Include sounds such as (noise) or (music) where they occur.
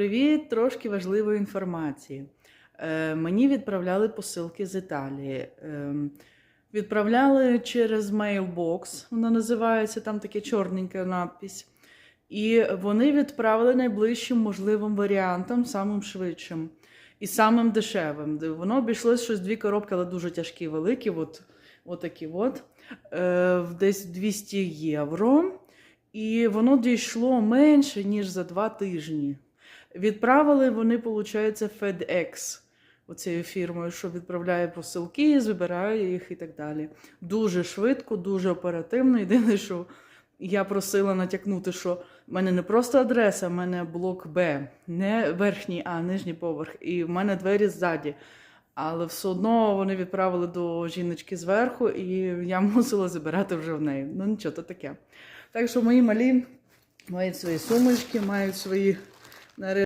Привіт! Трошки важливої інформації. Е, мені відправляли посилки з Італії. Е, відправляли через Mailbox, вона називається, там таке чорненька надпись. І вони відправили найближчим можливим варіантом, самим швидшим і самим дешевим. Воно обійшлось щось дві коробки, але дуже тяжкі, великі. От, от такі от. Е, десь 200 євро. І воно дійшло менше, ніж за два тижні. Відправили вони, виходить, FedEx, оцією фірмою, що відправляє посилки, забирає їх і так далі. Дуже швидко, дуже оперативно. Єдине, що я просила натякнути, що в мене не просто адреса, в мене блок Б, не верхній, а нижній поверх, і в мене двері ззаді. Але все одно вони відправили до жіночки зверху, і я (laughs) мусила забирати вже в неї. Ну нічого, то таке. Так що мої малі мають свої сумочки, мають свої That is.